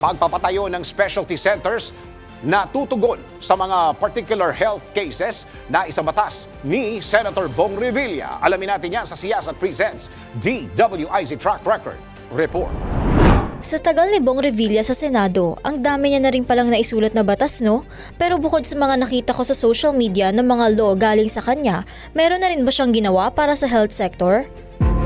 Pagpapatayo ng specialty centers na tutugon sa mga particular health cases na isabatas ni Senator Bong Revilla. Alamin natin yan sa Siyasat Presents DWIZ Track Record Report. Sa tagal ni Bong Revilla sa Senado, ang dami niya na rin palang naisulat na batas no? Pero bukod sa mga nakita ko sa social media ng mga law galing sa kanya, meron na rin ba siyang ginawa para sa health sector?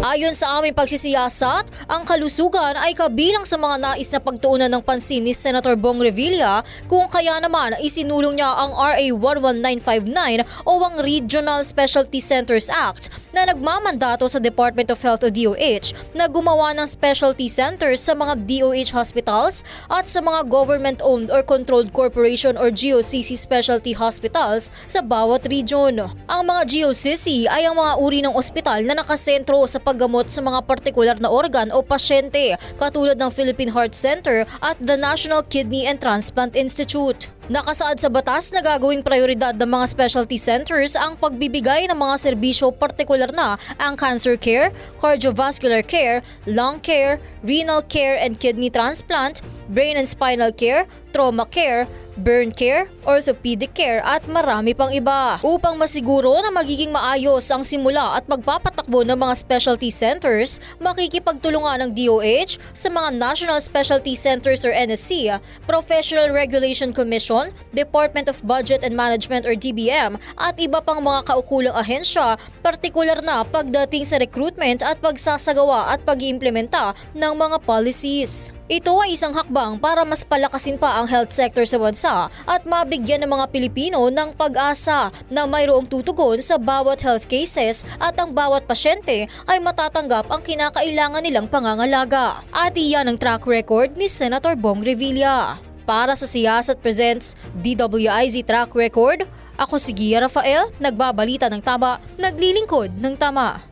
Ayon sa aming pagsisiyasat, ang kalusugan ay kabilang sa mga nais na pagtuunan ng pansin ni Senator Bong Revilla kung kaya naman isinulong niya ang RA 11959 o ang Regional Specialty Centers Act na nagmamandato sa Department of Health o DOH na gumawa ng specialty centers sa mga DOH hospitals at sa mga government-owned or controlled corporation or GOCC specialty hospitals sa bawat region. Ang mga GOCC ay ang mga uri ng ospital na nakasentro sa paggamot sa mga partikular na organ o pasyente katulad ng Philippine Heart Center at the National Kidney and Transplant Institute. Nakasaad sa batas na gagawing prioridad ng mga specialty centers ang pagbibigay ng mga serbisyo partikular na ang cancer care, cardiovascular care, lung care, renal care and kidney transplant, brain and spinal care, trauma care, burn care, orthopedic care at marami pang iba. Upang masiguro na magiging maayos ang simula at pagpapatakbo ng mga specialty centers, makikipagtulungan ng DOH sa mga National Specialty Centers or NSC, Professional Regulation Commission, Department of Budget and Management or DBM at iba pang mga kaukulang ahensya, partikular na pagdating sa recruitment at pagsasagawa at pag-iimplementa ng mga policies. Ito ay isang hakbang para mas palakasin pa ang health sector sa bansa at mabigyan ng mga Pilipino ng pag-asa na mayroong tutugon sa bawat health cases at ang bawat pasyente ay matatanggap ang kinakailangan nilang pangangalaga. At iyan ang track record ni Senator Bong Revilla. Para sa Siyasat Presents DWIZ Track Record, ako si Gia Rafael, nagbabalita ng tama, naglilingkod ng tama.